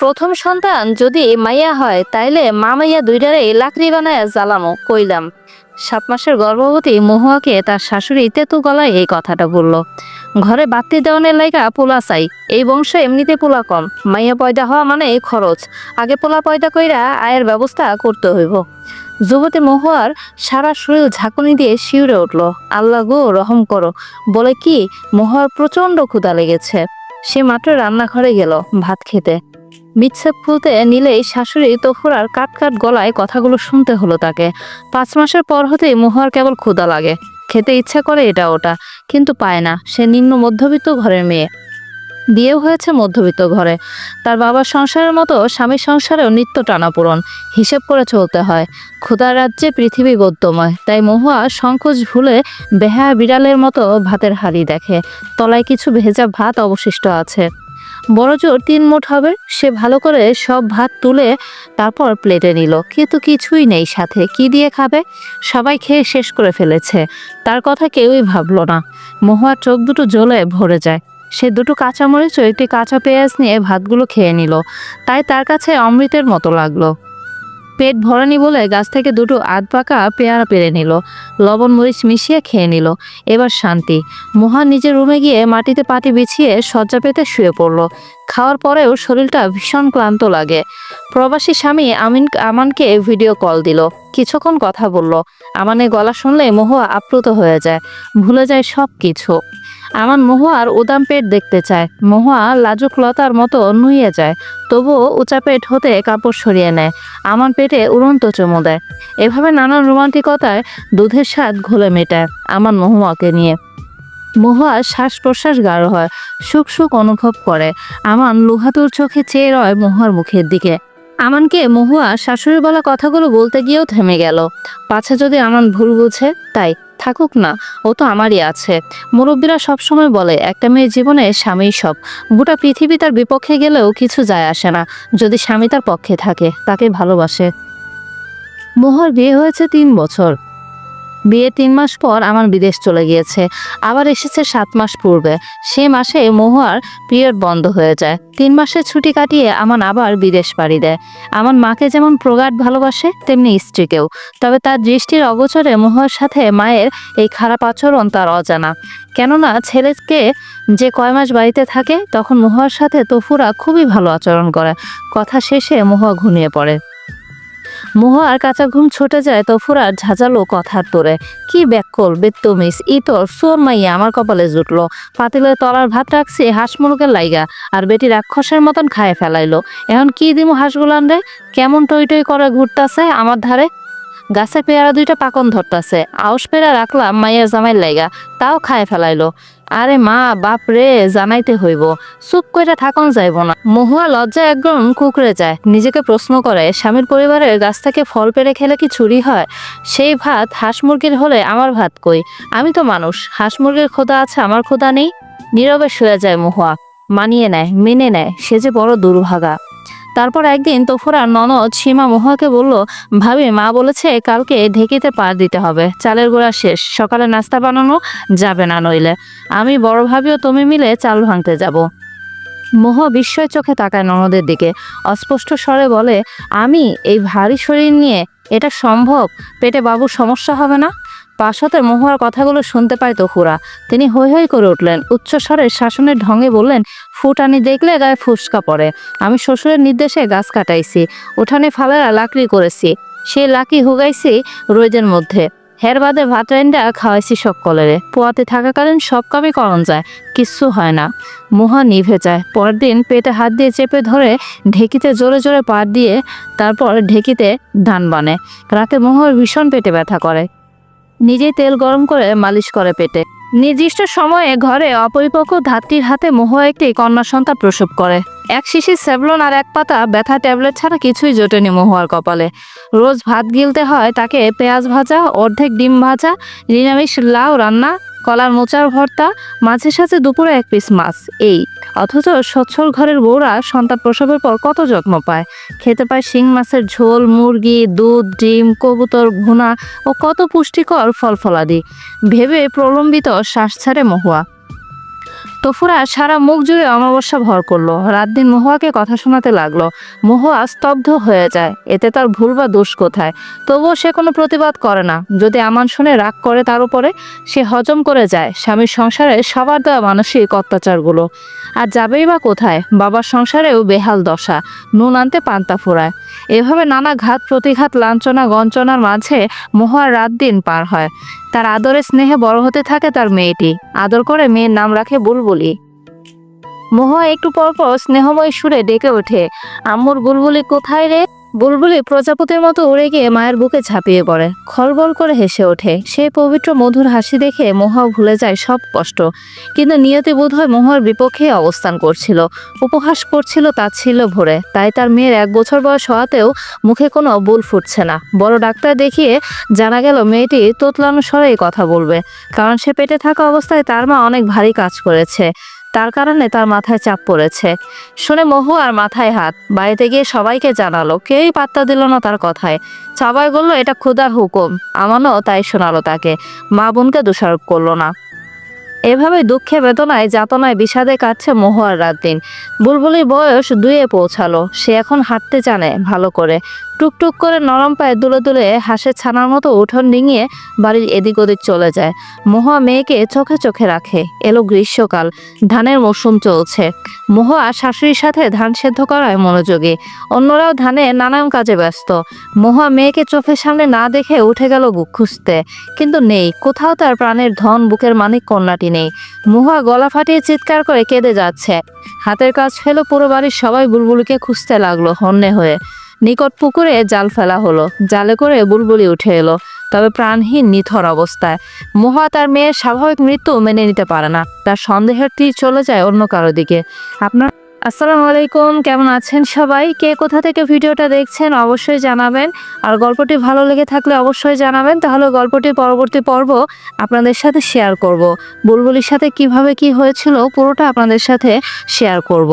প্রথম সন্তান যদি মাইয়া হয়, তাইলে মা মাইয়া দুইটারে লাকড়ি বানায় জ্বালামো, কইলাম। সাত মাসের গর্ভবতী মহুয়াকে তার শাশুড়ি তেতু গলায় এই কথাটা বলল। ঘরে বাতি দেওয়ানের লাইগা পোলা চাই, এই বংশ এমনিতে পোলা কম। মাইয়া পয়দা হওয়া মানে খরচ। আগে পোলা পয়দা কইরা আয়ের ব্যবস্থা করতে হইব। যুবতী মহুয়ার সারা শরীর ঝাঁকুনি দিয়ে শিউরে উঠল। আল্লাহ গো, রহম করো। বলে কি, মহুয়ার প্রচণ্ড ক্ষুধা লেগেছে। সে মাত্র রান্নাঘরে গেল, ভাত খেতে। মিচ্ছে ফুলতে নিলেই শাশুড়ি তফুরার কাট কাট গলায় কথাগুলো শুনতে হলো তাকে। পাঁচ মাসের পর হতেই মহুয়ার কেবল ক্ষুধা লাগে। খেতে ইচ্ছা করে এটা ওটা, কিন্তু পায় না। সে নিম্ন মধ্যবিত্ত ঘরের মেয়ে। বিয়েও হয়েছে মধ্যবিত্ত ঘরে। তার বাবার সংসারের মতো স্বামীর সংসারেও নিত্য টানাপূরণ হিসেব করে চলতে হয়। ক্ষুধার রাজ্যে পৃথিবী গদ্যময়। তাই মহুয়া সংকোচ ভুলে বেহা বিড়ালের মতো ভাতের হাড়ি দেখে। তলায় কিছু ভেজা ভাত অবশিষ্ট আছে। বড় জোর তিন মুঠ হবে। সে ভালো করে সব ভাত তুলে তারপর প্লেটে নিল। কিন্তু কিছুই নেই সাথে। কি দিয়ে খাবে? সবাই খেয়ে শেষ করে ফেলেছে। তার কথা কেউই ভাবলো না। মহুয়ার চোখ দুটো জ্বলে ভরে যায়। সে দুটো কাঁচামরিচ ও একটি কাঁচা পেঁয়াজ নিয়ে ভাতগুলো খেয়ে নিল। তাই তার কাছে অমৃতের মতো লাগল। পেট ভরানি বলে গাছ থেকে দুটো আধ পাকা পেয়ারা পেরে নিল। লবণ মরিচ মিশিয়ে খেয়ে নিল। এবার শান্তি। মোহা নিজের রুমে গিয়ে মাটিতে পাটি বিছিয়ে শয্যা পেতে শুয়ে পড়ল। খাওয়ার পরেও শরীরটা ভীষণ ক্লান্ত লাগে। প্রবাসী স্বামী আমিন, আমানকে ভিডিও কল দিল। কিছুক্ষণ কথা বলল। আমানের গলা শুনলে মহুয়া আপ্লুত হয়ে যায়। ভুলে যায় সব কিছু আমান মহুয়ার উদাম পেট দেখতে চায়। মহুয়া লাজুক লতার মতো নুইয়ে যায়, তবুও উঁচা পেট হতে কাপড় সরিয়ে নেয়। আমার পেটে উড়ন্ত চুমু দেয়। এভাবে নানান রোমান্টিকতায় দুধের স্বাদ ঘোলে মেটায় আমার মহুয়াকে নিয়ে। মহুয়া শ্বাস প্রশ্বাস গাঢ় হয়, সুখ সুখ অনুভব করে। আমান লুহাতুর চোখে চেয়ে রয় মহুয়ার মুখের দিকে। আমানকে মহুয়া শাশুড়ি বলা কথাগুলো বলতে গিয়েও থেমে গেল। পাছে যদি আমান ভুল বুঝে, তাই থাকুক না, ও তো আমারই আছে। মুরব্বীরা সবসময় বলে, একটা মেয়ের জীবনে স্বামী সব। গোটা পৃথিবী তার বিপক্ষে গেলেও কিছু যায় আসে না। যদি স্বামী তার পক্ষে থাকে, তাকে ভালোবাসে। মোহর বিয়ে হয়েছে তিন বছর। বিয়ে তিন মাস পর আমার বিদেশ চলে গিয়েছে। আবার এসেছে সাত মাস পূর্বে। সে মাসে মহুয়ার পিরিয়ড বন্ধ হয়ে যায়। তিন মাসের ছুটি কাটিয়ে আমার আবার বিদেশ পাড়ি দেয়। আমার মাকে যেমন প্রগাঢ় ভালোবাসে, তেমনি স্ত্রীকেও। তবে তার দৃষ্টির অগোচরে মহুয়ার সাথে মায়ের এই খারাপ আচরণ তার অজানা। কেননা ছেলেকে যে কয় মাস বাড়িতে থাকে, তখন মহুয়ার সাথে তফুরা খুবই ভালো আচরণ করে। কথা শেষে মহুয়া ঘুমিয়ে পড়ে। মহুয়ার কাঁচা ঘুম ছুটে যায় তফুরার ঝাঁঝালো কথার তোরে। কি ব্যাকল বেত্তমিস ইতর সোর মাইয়া আমার কপালে জুটলো। পাতিলে তলার ভাত রাখছি, হাঁস মুরগের লাইগা, আর বেটি রাক্ষসের মতন খায় ফেলাইলো। এখন কি দিমু হাঁসগুলান রে? কেমন টই টই করে ঘুরতাছে আমার ধারে? গাছে পেয়ারা দুইটা পাকন ধরতাছে। আউস পেয়ারা রাখলাম মাইয়ের জামাই লাইগা, তাও খায় ফেলাইলো। আরে মা, বাপ রে, জানাইতে হইব। চুপ কইরা থাকন যাইব না। মহুয়া লজ্জা একদম কুকড়ে যায়। নিজেকে প্রশ্ন করে, স্বামীর পরিবারের গাছ থেকে ফল পেরে খেলে কি চুরি হয়? সেই ভাত হাঁস মুরগির হলে আমার ভাত কই? আমি তো মানুষ, হাঁস মুরগির খোদা আছে, আমার খোদা নেই? নীরবে শুয়ে যায় মহুয়া। মানিয়ে নেয়, মেনে নেয়, সে যে বড় দুর্ভাগা। তারপর একদিন তফুরার ননদ সীমা মহুয়াকে বলল, ভাবি, মা বলেছে কালকে ঢেকিতে পার দিতে হবে। চালের গোড়া শেষ। সকালে নাস্তা বানানো যাবে না নইলে। আমি বড় ভাবিও তুমি মিলে চাল ভাঙতে যাব। মোহ বিস্ময় চোখে তাকায় ননদের দিকে। অস্পষ্ট স্বরে বলে, আমি এই ভারী শরীর নিয়ে এটা সম্ভব? পেটে বাবুর সমস্যা হবে না? পাশতে মহুয়ার কথাগুলো শুনতে পায় তহুরা। তিনি হৈ হৈ করে উঠলেন। উচ্চস্বরে শাসনের ঢঙে বললেন, ফুটানি দেখলে গায়ে ফুসকা পড়ে। আমি শ্বশুরের নির্দেশে গাছ কাটাইছি, উঠানে ফালারা লাকড়ি করেছি। সেই লাকি হুগাইছি রোদের মধ্যে। হের বাদে ভাত রাইন্দা খাওয়াইছি সকলেরে। পোয়াতে থাকাকালীন সব কামই করণ যায়, কিচ্ছু হয় না। মুহা নিভে যায়। পরের দিন পেটে হাত দিয়ে চেপে ধরে ঢেকিতে জোরে জোরে পা দিয়ে তারপর ঢেকিতে ধান বানে। রাতে মোহর ভীষণ পেটে ব্যথা করে। নিজেই তেল গরম করে মালিশ করে পেটে। নির্দিষ্ট সময়ে ঘরে অপরিপক্ক ধাত্রীর হাতে মোহ একটি কন্যা সন্তান প্রসব করে। এক শিশির সেভলন আর এক পাতা ব্যথা ট্যাবলেট ছাড়া কিছুই জোটেনি মহুয়ার কপালে। রোজ ভাত গিলতে হয় তাকে পেঁয়াজ ভাজা, অর্ধেক ডিম ভাজা, নিরামিষ লাউ রান্না কলার মোচার ভর্তা মাঝে সাঝে দুপুরে এক পিস মাছ, এই। অথচ সচ্ছল ঘরের বউরা সন্তান প্রসবের পর কত যত্ন পায়। খেতে পায় শিং মাছের ঝোল, মুরগি, দুধ, ডিম, কবুতর, ভুনা ও কত পুষ্টিকর ফল ফলাদি ভেবে প্রলম্বিত শ্বাস ছাড়ে মহুয়া। তফুরা সারা মুখ জুড়ে অমাবস্যা ভর করল। রাত দিন মহুয়াকে কথা শোনাতে লাগল। মহুয়া স্তব্ধ হয়ে যায়। এতে তার ভুল বা দোষ কোথায়? তবুও সে কোনো প্রতিবাদ করে না। যদি আমান শুনে রাগ করে তার উপরে, সে হজম করে যায়। স্বামীর সংসারে সবার দেওয়া মানসিক অত্যাচারগুলো। আর যাবেই বা কোথায়? বাবার সংসারেও বেহাল দশা। নুন আনতে পান্তা ফোড়ায় এভাবে নানা ঘাত প্রতিঘাত লাঞ্ছনা গঞ্চনার মাঝে মহুয়ার রাত দিন পার হয়। তার আদরে স্নেহে বড় হতে থাকে তার মেয়েটি। আদর করে মেয়ের নাম রাখে বুলবুলি। মহুয়া একটু পরপর পর স্নেহময় সুরে ডেকে ওঠে, আম্মুর বুলবুলি কোথায় রে? বুলবুলি প্রজাপতির মতো উড়ে গিয়ে মায়ের বুকে ঝাঁপিয়ে পড়ে। খলবল করে হেসে ওঠে। সেই পবিত্র মধুর হাসি দেখে মহুয়া ভুলে যায় সব কষ্ট। কিন্তু নিয়তি বোধ হয় মহুয়ার বিপক্ষে অবস্থান করছিল। উপহাস করছিল তা ছিল ভরে। তাই তার মেয়ের এক বছর বয়স হওয়াতেও মুখে কোনো বুল ফুটছে না। বড় ডাক্তার দেখিয়ে জানা গেল মেয়েটি তোতলানো স্বরেই কথা বলবে। কারণ সে পেটে থাকা অবস্থায় তার মা অনেক ভারী কাজ করেছে। তার কারণে তার মাথায় চাপ পড়েছে। শুনে মহু আর মাথায় হাত। বাড়িতে গিয়ে সবাইকে জানালো, কেউই পাত্তা দিল না তার কথায়। সবাই বলল, এটা ক্ষুদার হুকুম। আমানও তাই শোনালো তাকে। মা বোনকে দোষারোপ করল না। এভাবে দুঃখে বেদনায়, যাতনায় বিষাদে কাটছে মহুয়ার রাত দিন বুলবুলির বয়স দুয়ে পৌঁছালো। সে এখন হাঁটতে জানে ভালো করে। টুকটুক করে নরম পায়ে দুলে দুলে হাঁসের ছানার মতো উঠোন ডিঙিয়ে বাড়ির এদিক ওদিক চলে যায়। মহুয়া মেয়েকে চোখে চোখে রাখে। এলো গ্রীষ্মকাল। ধানের মৌসুম চলছে। মহুয়া শাশুড়ির সাথে ধান সেদ্ধ করায় মনোযোগী। অন্যরাও ধানে নানান কাজে ব্যস্ত। মহুয়া মেয়েকে চোখের সামনে না দেখে উঠে গেল বুক খুঁজতে। কিন্তু নেই। কোথাও তার প্রাণের ধন, বুকের মানিক কন্যাটি নেই। মহুয়া গলা ফাটিয়ে চিৎকার করে কেঁদে যাচ্ছে। হাতের কাজ ফেলো পুরো বাড়ির সবাই বুলবুলিকে খুঁজতে লাগল হন্যে হয়ে। নিকট পুকুরে জাল ফেলা হলো। জালে করে বুলবুলি উঠে এলো। তবে প্রাণহীন নিথর অবস্থায়। মহা তার মেয়ের স্বাভাবিক মৃত্যু মেনে নিতে পারে না। তার সন্দেহের তীর চলে যায় অন্য কারও দিকে। আপনার আসসালামু আলাইকুম, কেমন আছেন সবাই? কে কোথা থেকে ভিডিওটা দেখছেন অবশ্যই জানাবেন। আর গল্পটি ভালো লেগে থাকলে অবশ্যই জানাবেন। তাহলে গল্পটি পরবর্তী পর্ব আপনাদের সাথে শেয়ার করব। বুলবুলির সাথে কীভাবে কি হয়েছিল পুরোটা আপনাদের সাথে শেয়ার করব।